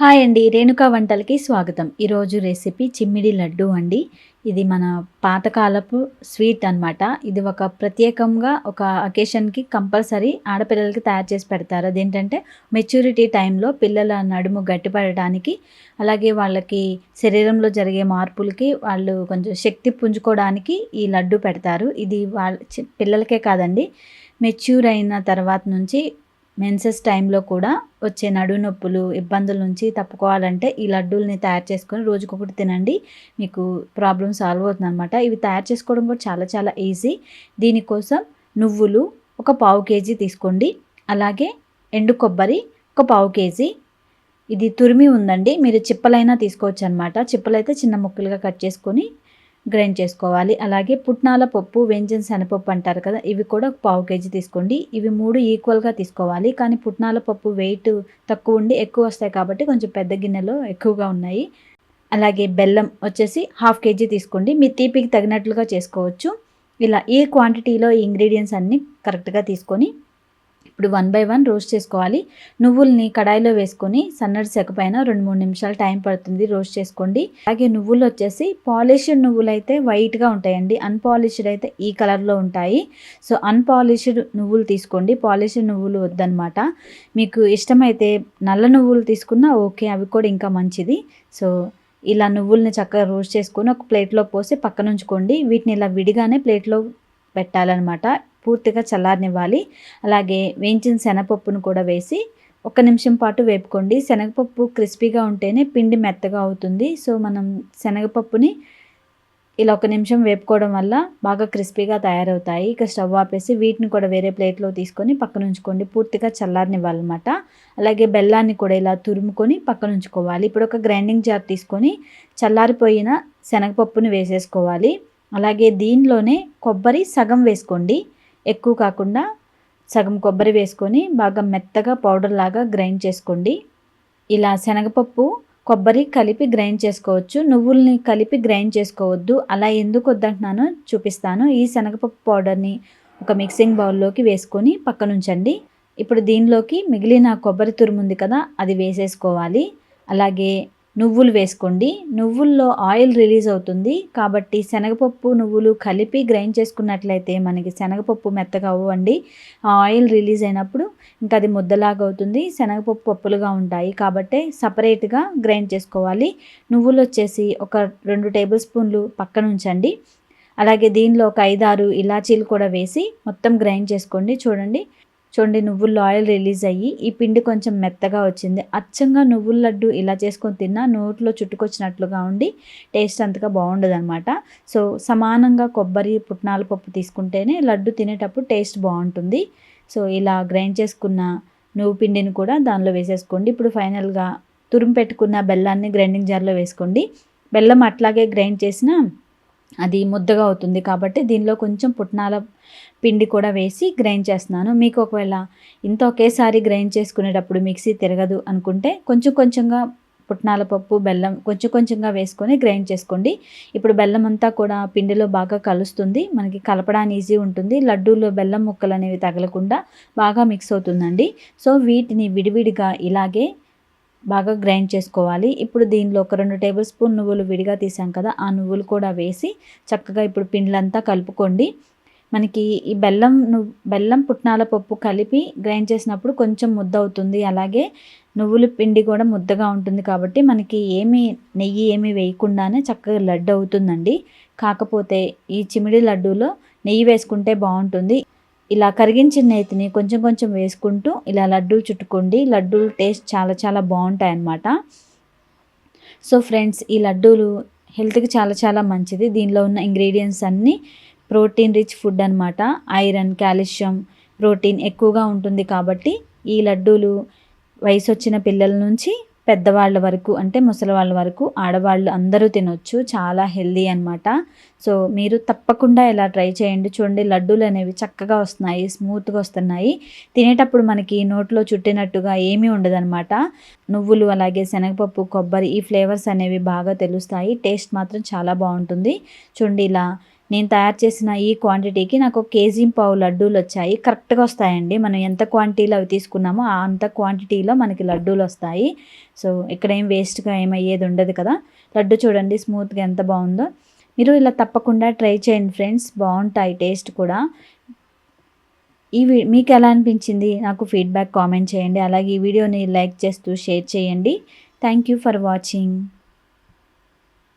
Hi అండి రేణుకా వంటలకి స్వాగతం. ఈరోజు రెసిపీ చిమ్మిడి లడ్డు అండి. ఇది మన పాతకాలపు స్వీట్ అన్నమాట. ఇది ఒక ప్రత్యేకంగా ఒక అకేషన్కి కంపల్సరీ ఆడపిల్లలకి తయారు చేసి పెడతారు. అదేంటంటే మెచ్యూరిటీ టైంలో పిల్లల నడుము గట్టిపడటానికి అలాగే వాళ్ళకి శరీరంలో జరిగే మార్పులకి వాళ్ళు కొంచెం శక్తి పుంజుకోవడానికి ఈ లడ్డు పెడతారు. ఇది వాళ్ళ చి- పిల్లలకే కాదండి మెచ్యూర్ అయిన తర్వాత నుంచి మెన్సెస్ టైంలో కూడా వచ్చే నడు నొప్పులు ఇబ్బందుల నుంచి తప్పుకోవాలంటే ఈ లడ్డూల్ని తయారు చేసుకొని రోజుకొకటి తినండి. మీకు ప్రాబ్లం సాల్వ్ అవుతుంది అనమాట ఇవి తయారు చేసుకోవడం కూడా చాలా చాలా ఈజీ. దీనికోసం నువ్వులు ఒక పావు కేజీ తీసుకోండి. అలాగే ఎండు కొబ్బరి ఒక పావు కేజీ. ఇది తురిమి ఉందండి. మీరు చిప్పలైనా తీసుకోవచ్చు అనమాట చిప్పలైతే చిన్న ముక్కలుగా కట్ చేసుకొని గ్రైండ్ చేసుకోవాలి. అలాగే పుట్నాల పప్పు వెంజన్ శనపప్పు అంటారు కదా ఇవి కూడా ఒక పావు కేజీ తీసుకోండి. ఇవి మూడు ఈక్వల్గా తీసుకోవాలి. కానీ పుట్నాల పప్పు వెయిట్ తక్కువ ఉండి ఎక్కువ వస్తాయి కాబట్టి కొంచెం పెద్ద గిన్నెలో ఎక్కువగా ఉన్నాయి. అలాగే బెల్లం వచ్చేసి హాఫ్ కేజీ తీసుకోండి. మీ తీపికి తగినట్లుగా చేసుకోవచ్చు. ఇలా ఈ క్వాంటిటీలో ఈ ఇంగ్రీడియంట్స్ అన్నీ కరెక్ట్గా తీసుకొని ఇప్పుడు వన్ బై వన్ రోస్ట్ చేసుకోవాలి. నువ్వుల్ని కడాయిలో వేసుకొని సన్నటి సెక పైన రెండు మూడు నిమిషాలు టైం పడుతుంది రోస్ట్ చేసుకోండి. అలాగే నువ్వులు వచ్చేసి పాలిష్డ్ నువ్వులు అయితే వైట్గా ఉంటాయండి. అన్పాలిష్డ్ అయితే ఈ కలర్లో ఉంటాయి. సో అన్పాలిష్డ్ నువ్వులు తీసుకోండి. పాలిష్డ్ నువ్వులు వద్దనమాట మీకు ఇష్టమైతే నల్ల నువ్వులు తీసుకున్నా ఓకే అవి కూడా ఇంకా మంచిది. సో ఇలా నువ్వుల్ని చక్కగా రోస్ట్ చేసుకొని ఒక ప్లేట్లో పోసి పక్కన ఉంచుకోండి. వీటిని ఇలా విడిగానే ప్లేట్లో పెట్టాలన్నమాట. పూర్తిగా చల్లారనివ్వాలి. అలాగే వేయించిన శనగపప్పును కూడా వేసి ఒక నిమిషం పాటు వేపుకోండి. శనగపప్పు క్రిస్పీగా ఉంటేనే పిండి మెత్తగా అవుతుంది. సో మనం శనగపప్పుని ఇలా ఒక నిమిషం వేపుకోవడం వల్ల బాగా క్రిస్పీగా తయారవుతాయి. ఇక స్టవ్ ఆపేసి వీటిని కూడా వేరే ప్లేట్లో తీసుకొని పక్కన ఉంచుకోండి. పూర్తిగా చల్లారనివ్వాలన్నమాట. అలాగే బెల్లాన్ని కూడా ఇలా తురుముకొని పక్కన ఉంచుకోవాలి. ఇప్పుడు ఒక గ్రైండింగ్ జార్ తీసుకొని చల్లారిపోయిన శనగపప్పుని వేసేసుకోవాలి. అలాగే దీనిలోనే కొబ్బరి సగం వేసుకోండి. ఎక్కువ కాకుండా సగం కొబ్బరి వేసుకొని బాగా మెత్తగా పౌడర్ లాగా గ్రైండ్ చేసుకోండి. ఇలా శనగపప్పు కొబ్బరి కలిపి గ్రైండ్ చేసుకోవచ్చు. నువ్వుల్ని కలిపి గ్రైండ్ చేసుకోవద్దు. అలా ఎందుకు వద్దంటున్నానో చూపిస్తాను. ఈ శనగపప్పు పౌడర్ని ఒక మిక్సింగ్ బౌల్లోకి వేసుకొని పక్కనుంచండి. ఇప్పుడు దీనిలోకి మిగిలిన కొబ్బరి తురుముంది కదా అది వేసేసుకోవాలి. అలాగే నువ్వులు వేసుకోండి. నువ్వుల్లో ఆయిల్ రిలీజ్ అవుతుంది. కాబట్టి శనగపప్పు నువ్వులు కలిపి గ్రైండ్ చేసుకున్నట్లయితే మనకి శనగపప్పు మెత్తగా అవ్వండి. ఆ ఆయిల్ రిలీజ్ అయినప్పుడు ఇంకా అది ముద్దలాగా అవుతుంది. శనగపప్పు పప్పులుగా ఉంటాయి. కాబట్టి సపరేట్గా గ్రైండ్ చేసుకోవాలి. నువ్వులు వచ్చేసి ఒక రెండు టేబుల్ స్పూన్లు పక్కన ఉంచండి. అలాగే దీనిలో ఒక ఐదారు ఇలాచీలు కూడా వేసి మొత్తం గ్రైండ్ చేసుకోండి. చూడండి. చూడండి నువ్వుల్లో ఆయిల్ రిలీజ్ అయ్యి ఈ పిండి కొంచెం మెత్తగా వచ్చింది. అచ్చంగా నువ్వుల లడ్డు ఇలా చేసుకొని తిన్నా నోట్లో చుట్టుకొచ్చినట్లుగా ఉండి టేస్ట్ అంతగా బాగుండదు అనమాట సో సమానంగా కొబ్బరి పుట్నాల పప్పు తీసుకుంటేనే లడ్డు తినేటప్పుడు టేస్ట్ బాగుంటుంది. సో ఇలా గ్రైండ్ చేసుకున్న నువ్వు పిండిని కూడా దానిలో వేసేసుకోండి. ఇప్పుడు ఫైనల్గా తురుము పెట్టుకున్న బెల్లాన్ని గ్రైండింగ్ జార్లో వేసుకోండి. బెల్లం అట్లాగే గ్రైండ్ చేసిన అది ముద్దగా అవుతుంది కాబట్టి దీనిలో కొంచెం పుట్నాల పిండి కూడా వేసి గ్రైండ్ చేస్తున్నాను. మీకు ఒకవేళ ఇంత ఒకేసారి గ్రైండ్ చేసుకునేటప్పుడు మిక్సీ తిరగదు అనుకుంటే కొంచెం కొంచెంగా పుట్నాల పప్పు బెల్లం కొంచెం కొంచెంగా వేసుకొని గ్రైండ్ చేసుకోండి. ఇప్పుడు బెల్లం అంతా కూడా పిండిలో బాగా కలుస్తుంది. మనకి కలపడానికి ఈజీ ఉంటుంది. లడ్డూలో బెల్లం ముక్కలు అనేవి తగలకుండా బాగా మిక్స్ అవుతుందండి. సో వీటిని విడివిడిగా ఇలాగే బాగా గ్రైండ్ చేసుకోవాలి. ఇప్పుడు దీనిలో ఒక రెండు టేబుల్ స్పూన్ నువ్వులు విడిగా తీసాం కదా ఆ నువ్వులు కూడా వేసి చక్కగా ఇప్పుడు పిండ్లంతా కలుపుకోండి. మనకి ఈ బెల్లం నువ్వు బెల్లం పుట్నాల పప్పు కలిపి గ్రైండ్ చేసినప్పుడు కొంచెం ముద్ద అవుతుంది. అలాగే నువ్వుల పిండి కూడా ముద్దగా ఉంటుంది కాబట్టి మనకి ఏమీ నెయ్యి ఏమీ వేయకుండానే చక్కగా లడ్డు అవుతుందండి. కాకపోతే ఈ చిమిడి లడ్డూలో నెయ్యి వేసుకుంటే బాగుంటుంది. ఇలా కరిగించిన నేతిని కొంచెం కొంచెం వేసుకుంటూ ఇలా లడ్డూలు చుట్టుకోండి. లడ్డూలు టేస్ట్ చాలా చాలా బాగుంటాయి అన్నమాట సో ఫ్రెండ్స్ ఈ లడ్డూలు హెల్త్కి చాలా చాలా మంచిది. దీనిలో ఉన్న ఇంగ్రీడియంట్స్ అన్నీ ప్రోటీన్ రిచ్ ఫుడ్ అనమాట ఐరన్ కాల్షియం ప్రోటీన్ ఎక్కువగా ఉంటుంది కాబట్టి ఈ లడ్డూలు వయసు వచ్చిన పిల్లల నుంచి పెద్దవాళ్ళ వరకు అంటే ముసలి వాళ్ళ వరకు ఆడవాళ్ళు అందరూ తినొచ్చు. చాలా హెల్దీ అనమాట సో మీరు తప్పకుండా ఇలా ట్రై చేయండి. చూడండి లడ్డూలు అనేవి చక్కగా వస్తున్నాయి స్మూత్గా వస్తున్నాయి. తినేటప్పుడు మనకి నోట్లో చుట్టినట్టుగా ఏమీ ఉండదన్నమాట. నువ్వులు అలాగే శనగపప్పు కొబ్బరి ఈ ఫ్లేవర్స్ అనేవి బాగా తెలుస్తాయి. టేస్ట్ మాత్రం చాలా బాగుంటుంది. చూడండి ఇలా నేను తయారు చేసిన ఈ క్వాంటిటీకి నాకు ఒక కేజీ పావు లడ్డూలు వచ్చాయి. కరెక్ట్గా వస్తాయండి. మనం ఎంత క్వాంటిటీలో అవి తీసుకున్నామో ఆ అంత క్వాంటిటీలో మనకి లడ్డూలు వస్తాయి. సో ఇక్కడ ఏం వేస్ట్గా ఏమయ్యేది ఉండదు కదా. లడ్డు చూడండి స్మూత్గా ఎంత బాగుందో. మీరు ఇలా తప్పకుండా ట్రై చేయండి ఫ్రెండ్స్ బాగుంటాయి టేస్ట్ కూడా. ఈ మీకు ఎలా అనిపించింది? నాకు ఫీడ్బ్యాక్ కామెంట్ చేయండి. అలాగే ఈ వీడియోని లైక్ చేస్తూ షేర్ చేయండి. Thank you for watching